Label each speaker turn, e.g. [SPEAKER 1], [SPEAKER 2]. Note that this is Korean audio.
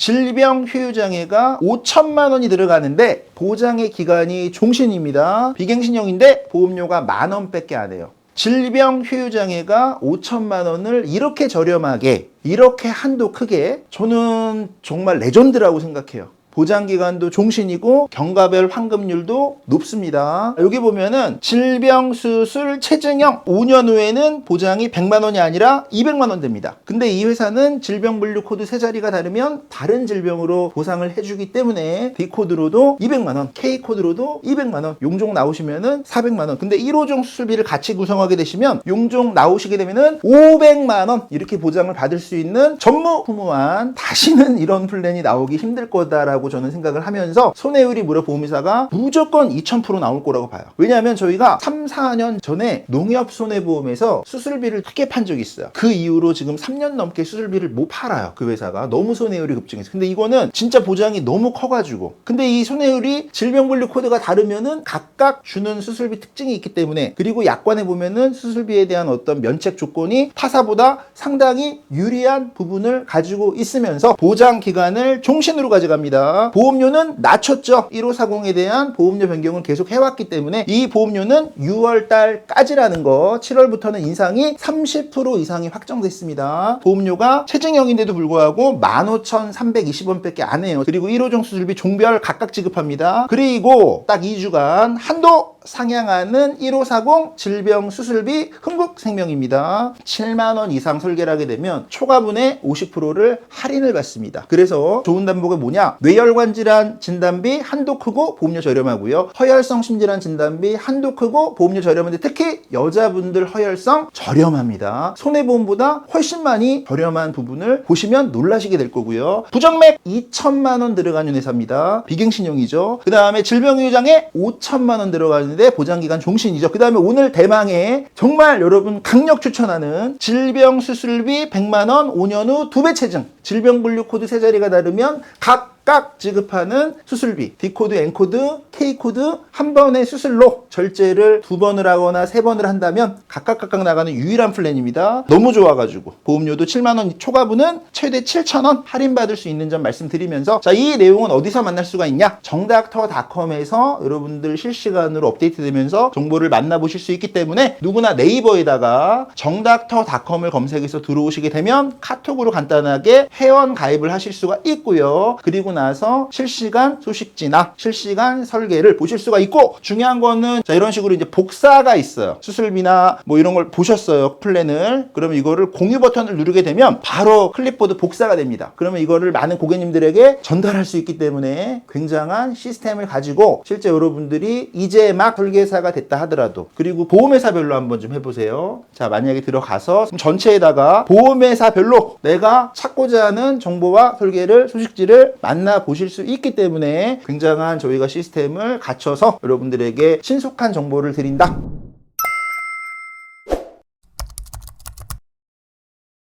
[SPEAKER 1] 질병 휴유장애가 5천만 원이 들어가는데 보장의 기간이 종신입니다. 비갱신형인데 보험료가 만 원밖에 안 해요. 질병 휴유장애가 5천만 원을 이렇게 저렴하게 이렇게 한도 크게 저는 정말 레전드라고 생각해요. 보장 기간도 종신이고 경과별 환급률도 높습니다. 여기 보면은 질병 수술 체증형 5년 후에는 보장이 100만 원이 아니라 200만 원 됩니다. 근데 이 회사는 질병 분류 코드 세 자리가 다르면 다른 질병으로 보상을 해주기 때문에 D 코드로도 200만 원, K 코드로도 200만 원, 용종 나오시면은 400만 원. 근데 1호종 수술비를 같이 구성하게 되시면 용종 나오시게 되면은 500만 원 이렇게 보장을 받을 수 있는 전무후무한 다시는 이런 플랜이 나오기 힘들 거다라고 저는 생각을 하면서 손해율이 무려 보험회사가 무조건 2000% 나올 거라고 봐요. 왜냐하면 저희가 3, 4년 전에 농협 손해보험에서 수술비를 크게 판 적이 있어요. 그 이후로 지금 3년 넘게 수술비를 못 팔아요. 그 회사가 너무 손해율이 급증해서. 근데 이거는 진짜 보장이 너무 커가지고. 근데 이 손해율이 질병분류 코드가 다르면은 각각 주는 수술비 특징이 있기 때문에 그리고 약관에 보면은 수술비에 대한 어떤 면책 조건이 타사보다 상당히 유리한 부분을 가지고 있으면서 보장 기간을 종신으로 가져갑니다. 보험료는 낮췄죠. 1540에 대한 보험료 변경을 계속 해왔기 때문에 이 보험료는 6월 달까지라는 거 7월부터는 인상이 30% 이상이 확정됐습니다. 보험료가 체증형인데도 불구하고 15,320원밖에 안 해요. 그리고 1호종 수술비 종별 각각 지급합니다. 그리고 딱 2주간 한도 상향하는 1540 질병 수술비 흥국생명입니다. 7만 원 이상 설계를 하게 되면 초과분의 50%를 할인을 받습니다. 그래서 좋은 담보가 뭐냐? 뇌혈관 질환 진단비 한도 크고 보험료 저렴하고요. 허혈성 심질환 진단비 한도 크고 보험료 저렴한데 특히 여자분들 허혈성 저렴합니다. 손해보험보다 훨씬 많이 저렴한 부분을 보시면 놀라시게 될 거고요. 부정맥 2천만 원 들어가는 회사입니다. 비갱신용이죠. 그 다음에 질병유장에 5천만 원 들어가는 데 보장기간 종신이죠. 그 다음에 오늘 대망의 정말 여러분 강력 추천하는 질병 수술비 100만 원 5년 후두배 체증 질병 분류 코드 세 자리가 다르면 각 각 지급하는 수술비 D코드, N코드, K코드 한 번의 수술로 절제를 두 번을 하거나 세 번을 한다면 각각 각각 나가는 유일한 플랜입니다. 너무 좋아가지고 보험료도 7만 원 초과분은 최대 7천 원 할인받을 수 있는 점 말씀드리면서 자 이 내용은 어디서 만날 수가 있냐? 정닥터닷컴에서 여러분들 실시간으로 업데이트되면서 정보를 만나보실 수 있기 때문에 누구나 네이버에다가 정닥터닷컴을 검색해서 들어오시게 되면 카톡으로 간단하게 회원 가입을 하실 수가 있고요. 그리고 나서 실시간 소식지나 실시간 설계를 보실 수가 있고 중요한 거는 자 이런 식으로 이제 복사가 있어요. 수술비나 뭐 이런 걸 보셨어요. 플랜을. 그러면 이거를 공유 버튼을 누르게 되면 바로 클립보드 복사가 됩니다. 그러면 이거를 많은 고객님들에게 전달할 수 있기 때문에 굉장한 시스템을 가지고 실제 여러분들이 이제 막 설계사가 됐다 하더라도 그리고 보험회사별로 한번 좀 해보세요. 자 만약에 들어가서 전체에다가 보험회사별로 내가 찾고자 하는 정보와 설계를 소식지를 만나 보실 수 있기 때문에 굉장한 저희가 시스템을 갖춰서 여러분들에게 신속한 정보를 드린다.